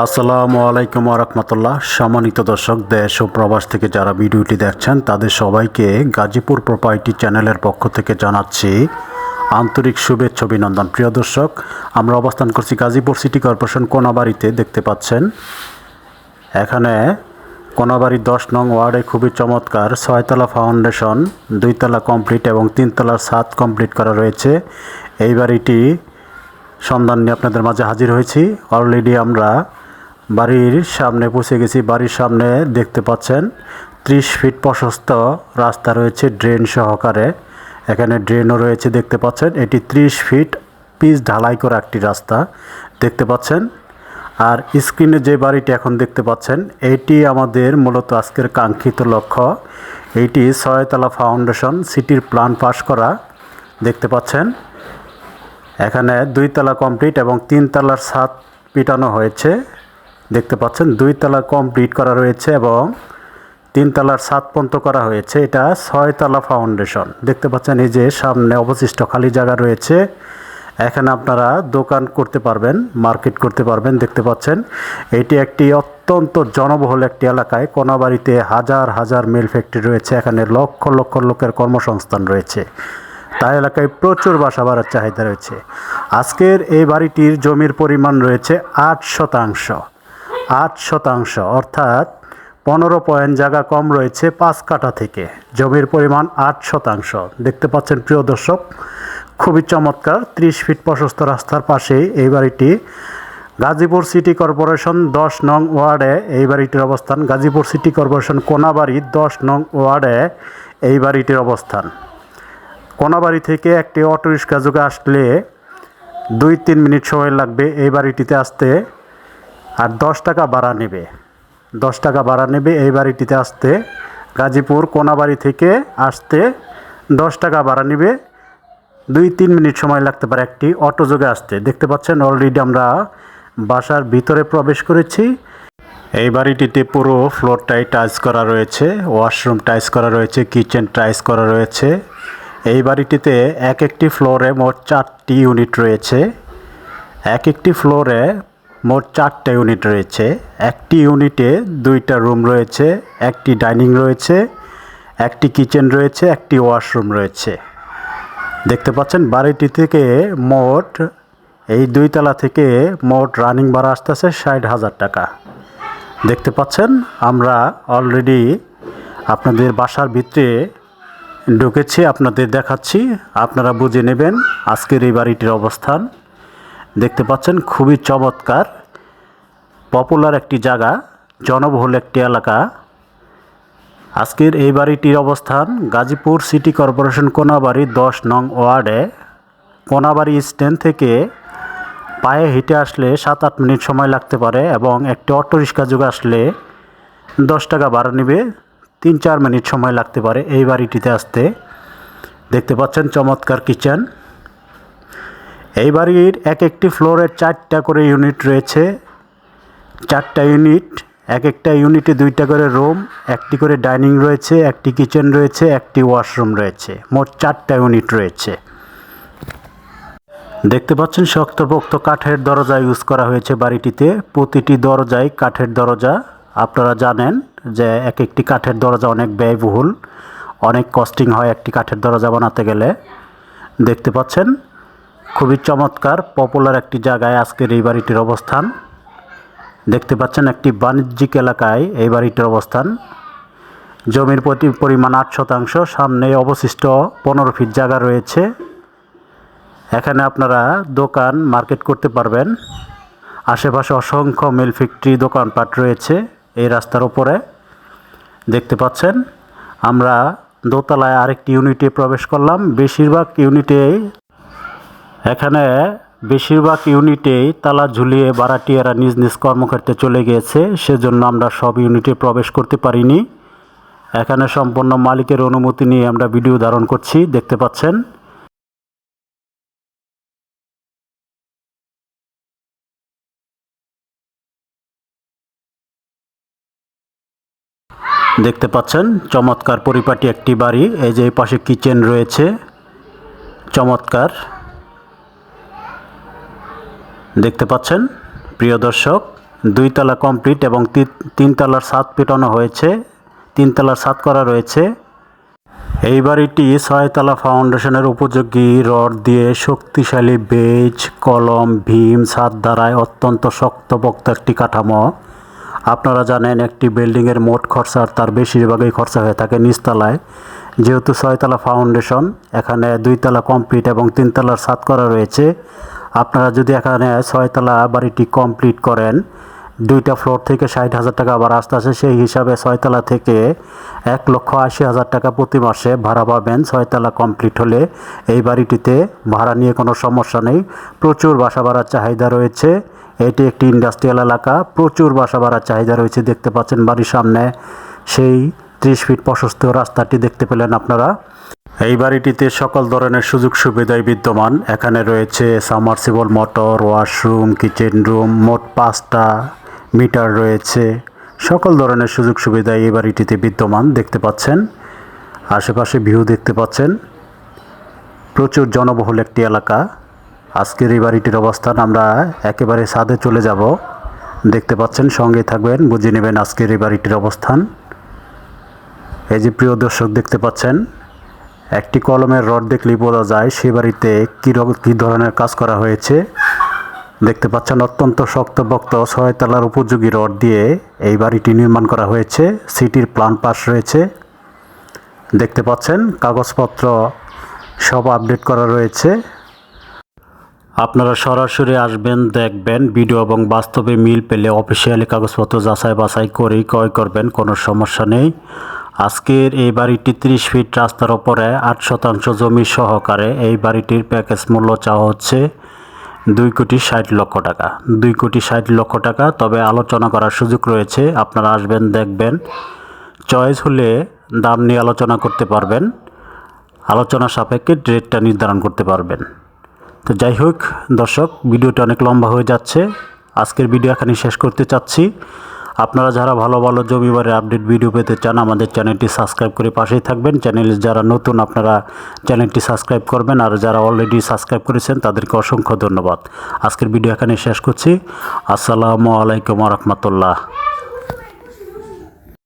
আসসালামু আলাইকুম রহমতুল্লাহ। সম্মানিত দর্শক, দেশ ও প্রবাস থেকে যারা ভিডিওটি দেখছেন, তাদের সবাইকে গাজীপুর প্রপার্টি চ্যানেলের পক্ষ থেকে জানাচ্ছি আন্তরিক শুভেচ্ছা, অভিনন্দন। প্রিয় দর্শক, আমরা অবস্থান করছি গাজীপুর সিটি কর্পোরেশন কোনাবাড়িতে, দেখতে পাচ্ছেন। এখানে কোনাবাড়ি দশ নং ওয়ার্ডে খুবই চমৎকার ছয়তলা ফাউন্ডেশন, দুইতলা কমপ্লিট এবং তিনতলার ছাদ কমপ্লিট করা রয়েছে। এই বাড়িটি সন্ধান নিয়ে আপনাদের মাঝে হাজির হয়েছি। অলরেডি আমরা বাড়ির সামনে পৌঁছে গেছি। বাড়ির সামনে দেখতে পাচ্ছেন, ত্রিশ ফিট প্রশস্ত রাস্তা রয়েছে ড্রেন সহকারে। এখানে ড্রেনও রয়েছে দেখতে পাচ্ছেন। এটি ত্রিশ ফিট পিচ ঢালাই করা একটি রাস্তা দেখতে পাচ্ছেন। আর স্ক্রিনে যে বাড়িটি এখন দেখতে পাচ্ছেন, এটি আমাদের মূলত আজকের কাঙ্ক্ষিত লক্ষ্য। এইটি ছয়তলা ফাউন্ডেশন সিটির প্ল্যান পাস করা দেখতে পাচ্ছেন। এখানে দুই তলা কমপ্লিট এবং তিন তলার ছাদ পিটানো হয়েছে। দেখতে পাচ্ছেন, দুই তলা কমপ্লিট করা রয়েছে এবং তিন তলার সাত পন্ত করা হয়েছে। এটা ছয় তলা ফাউন্ডেশন দেখতে পাচ্ছেন, এই যে সামনে অবশিষ্ট খালি জায়গা রয়েছে। এখানে আপনারা দোকান করতে পারবেন মার্কেট করতে পারবেন, দেখতে পাচ্ছেন। এটি একটি অত্যন্ত জনবহুল একটি এলাকায়। কোনাবাড়িতে হাজার হাজার মিল ফ্যাক্টরি রয়েছে। এখানে লক্ষ লক্ষ লোকের কর্মসংস্থান রয়েছে। তাই এলাকায় প্রচুর বাসা বাড়ার চাহিদা রয়েছে। আজকের এই বাড়িটির জমির পরিমাণ রয়েছে আট শতাংশ। আট শতাংশ, অর্থাৎ পনেরো পয়েন্ট জায়গা কম রয়েছে পাঁচ কাঠা থেকে। জমির পরিমাণ আট শতাংশ। দেখতে পাচ্ছেন, প্রিয় দর্শক, খুবই চমৎকার, ত্রিশ ফিট প্রশস্ত রাস্তার পাশে এই বাড়িটি। গাজীপুর সিটি কর্পোরেশন দশ নং ওয়ার্ডে এই বাড়িটির অবস্থান। গাজীপুর সিটি কর্পোরেশন কোনাবাড়ি দশ নং ওয়ার্ডে এই বাড়িটির অবস্থান। কোনাবাড়ি থেকে একটি অটো রিক্সা যোগে আসলে দুই তিন মিনিট সময় লাগবে এই বাড়িটিতে আসতে। আর দশ টাকা ভাড়া নেবে। দশ টাকা ভাড়া নেবে এই বাড়িটিতে আসতে। গাজীপুর কোনাবাড়ি থেকে আসতে দশ টাকা ভাড়া নেবে। দুই তিন মিনিট সময় লাগতে পারে একটি অটো যোগে আসতে। দেখতে পাচ্ছেন অলরেডি আমরা বাসার ভিতরে প্রবেশ করেছি। এই বাড়িটিতে পুরো ফ্লোরটাই টাইলস করা রয়েছে, ওয়াশরুম টাইলস করা রয়েছে, কিচেন টাইলস করা রয়েছে। এই বাড়িটিতে এক একটি ফ্লোরে মোট চারটি ইউনিট রয়েছে। এক একটি ফ্লোরে মোট চারটা ইউনিট রয়েছে। একটি ইউনিটে দুইটা রুম রয়েছে, একটি ডাইনিং রয়েছে, একটি কিচেন রয়েছে, একটি ওয়াশরুম রয়েছে। দেখতে পাচ্ছেন, বাড়িটি থেকে মোট, এই দুইতলা থেকে মোট রানিং ভাড়া আসতেছে ষাট হাজার টাকা। দেখতে পাচ্ছেন, আমরা অলরেডি আপনাদের বাসার ভিতরে ঢুকেছি, আপনাদের দেখাচ্ছি, আপনারা বুঝে নেবেন আজকের এই বাড়িটির অবস্থান। দেখতে পাচ্ছেন খুবই চমৎকার পপুলার একটি জায়গা, জনবহুল একটি এলাকা। আজকের এই বাড়িটির অবস্থান গাজীপুর সিটি কর্পোরেশন কোনাবাড়ি দশ নং ওয়ার্ডে। কোনাবাড়ি স্ট্যান্ড থেকে পায়ে হেঁটে আসলে সাত আট মিনিট সময় লাগতে পারে এবং একটি অটো রিক্সা যুগে আসলে দশ টাকা ভাড়া নেবে, তিন চার মিনিট সময় লাগতে পারে এই বাড়িটিতে আসতে। দেখতে পাচ্ছেন চমৎকার কিচেন। এই বাড়ির এক একটি ফ্লোরে চারটা করে ইউনিট রয়েছে। চারটা ইউনিট এক একটা ইউনিটে দুইটা করে রুম, একটি করে ডাইনিং রয়েছে, একটি কিচেন রয়েছে, একটি ওয়াশরুম রয়েছে। মোট চারটা ইউনিট রয়েছে। দেখতে পাচ্ছেন শক্তপোক্ত কাঠের দরজা ইউজ করা হয়েছে বাড়িটিতে। প্রতিটি দরজায় কাঠের দরজা। আপনারা জানেন যে এক একটি কাঠের দরজা অনেক ব্যয়বহুল। অনেক কস্টিং হয় একটি কাঠের দরজা বানাতে গেলে। দেখতে পাচ্ছেন খুবই চমৎকার পপুলার একটি জায়গায় আজকের এই বাড়িটির অবস্থান। দেখতে পাচ্ছেন একটি বাণিজ্যিক এলাকায় এই বাড়িটির অবস্থান। জমির প্রতি পরিমাণ আট শতাংশ, সামনে অবশিষ্ট পনেরো ফিট জায়গা রয়েছে। এখানে আপনারা দোকান মার্কেট করতে পারবেন। আশেপাশে অসংখ্য মিল ফ্যাক্টরি দোকানপাট রয়েছে এই রাস্তার ওপরে দেখতে পাচ্ছেন, আমরা দোতলায় আরেকটি ইউনিটে প্রবেশ করলাম। বেশিরভাগ ইউনিটেই এখানে বেশিরভাগ ইউনিটেই তালা ঝুলিয়ে বারাটিয়ারা নিজ নিজ কর্মক্ষেত্রে চলে গিয়েছে, সেজন্য আমরা সব ইউনিটে প্রবেশ করতে পারিনি। এখানে সম্পূর্ণ মালিকের অনুমতি নিয়ে আমরা ভিডিও ধারণ করছি, দেখতে পাচ্ছেন। দেখতে পাচ্ছেন, চমৎকার পরিপাটি একটি বাড়ি, এই যে পাশে কিচেন রয়েছে। চমৎকার। দেখতে পাচ্ছেন? প্রিয় দর্শক দুই তলা কমপ্লিট এবং তিনতলার ছাদ পেটানো হয়েছে। তিনতলার ছাদ করা রয়েছে। এই বাড়িটি ছয়তলা ফাউন্ডেশনের উপযোগী রড দিয়ে শক্তিশালী বেজ, কলম, ভীম, ছাদ দ্বারায় অত্যন্ত শক্তপোক্ত একটি কাঠামো। আপনারা জানেন, একটি বিল্ডিংয়ের মোট খরচার তার বেশিরভাগই খরচা হয়ে থাকে নিচতলায়। যেহেতু ছয়তলা ফাউন্ডেশন, এখানে দুইতলা কমপ্লিট এবং তিনতলার ছাদ করা রয়েছে আপনারা যদি এখানে ছয়তলা বাড়িটি কমপ্লিট করেন, দুইটা ফ্লোর থেকে ষাট হাজার টাকা আবার আসতে আসে সেই হিসাবে ছয়তলা থেকে এক লক্ষ আশি হাজার টাকা প্রতি মাসে ভাড়া পাবেন ছয়তলা কমপ্লিট হলে। এই বাড়িটিতে ভাড়া নিয়ে কোনো সমস্যা নেই। প্রচুর বাসা ভাড়ার চাহিদা রয়েছে। এটি একটি ইন্ডাস্ট্রিয়াল এলাকা। প্রচুর বাসা ভাড়ার চাহিদা রয়েছে, দেখতে পাচ্ছেন বাড়ির সামনে। সেই ত্রিশ ফিট প্রশস্ত রাস্তাটি দেখতে পেলেন আপনারা। এই বাড়িটিতে সকল ধরনের সুযোগ সুবিধাই বিদ্যমান। এখানে রয়েছে submersible motor, washroom, kitchen room, মোট পাঁচটা মিটার রয়েছে। সকল ধরনের সুযোগ সুবিধা এই বাড়িটিতে বিদ্যমান, দেখতে পাচ্ছেন। আশেপাশে ভিউ দেখতে পাচ্ছেন। প্রচুর জনবহুল একটি এলাকা। আজকের এই বাড়িটির অবস্থান আমরা একেবারে ছাদে চলে যাব। দেখতে পাচ্ছেন সঙ্গে থাকবেন, বুঝে নেবেন আজকের এই বাড়িটির অবস্থান। এই যে প্রিয় দর্শক, দেখতে পাচ্ছেন একটি কলমের রড দেখলেই বোঝা যায় সে বাড়িতে কী ধরনের কাজ করা হয়েছে। দেখতে পাচ্ছেন অত্যন্ত শক্তপোক্ত ছয়তলার উপযোগী রড দিয়ে এই বাড়িটি নির্মাণ করা হয়েছে। সিটির প্লান পাস রয়েছে। দেখতে পাচ্ছেন কাগজপত্র সব আপডেট করা রয়েছে। আপনারা সরাসরি আসবেন, দেখবেন ভিডিও এবং বাস্তবে মিল পেলে অফিসিয়ালি কাগজপত্র যাচাই বাছাই করেই ক্রয় করবেন, কোনো সমস্যা নেই। আজকের এই বাড়িটি ত্রিশ ফিট রাস্তার ওপরে আট শতাংশ জমি সহকারে এই বাড়িটির প্যাকেজ মূল্য চাওয়া হচ্ছে দুই কোটি ষাট লক্ষ টাকা। দুই কোটি ষাট লক্ষ টাকা, তবে আলোচনা করার সুযোগ রয়েছে, আপনারা আসবেন, দেখবেন। চয়েস হলে দাম নিয়ে আলোচনা করতে পারবেন, আলোচনা সাপেক্ষে রেটটা নির্ধারণ করতে পারবেন। তো যাই হোক, দর্শক, ভিডিওটা অনেক লম্বা হয়ে যাচ্ছে। আজকের ভিডিও এখানে শেষ করতে চাচ্ছি। আপনারা যারা ভালো ভালো জমিবারের আপডেট ভিডিও পেতে চান, আমাদের চ্যানেলটি সাবস্ক্রাইব করে পাশেই থাকবেন। চ্যানেল যারা নতুন, আপনারা চ্যানেলটি সাবস্ক্রাইব করবেন। আর যারা অলরেডি সাবস্ক্রাইব করেছেন, তাদেরকে অসংখ্য ধন্যবাদ। আজকের ভিডিও এখানে শেষ করছি। আসসালামু আলাইকুম রহমতুল্লাহ।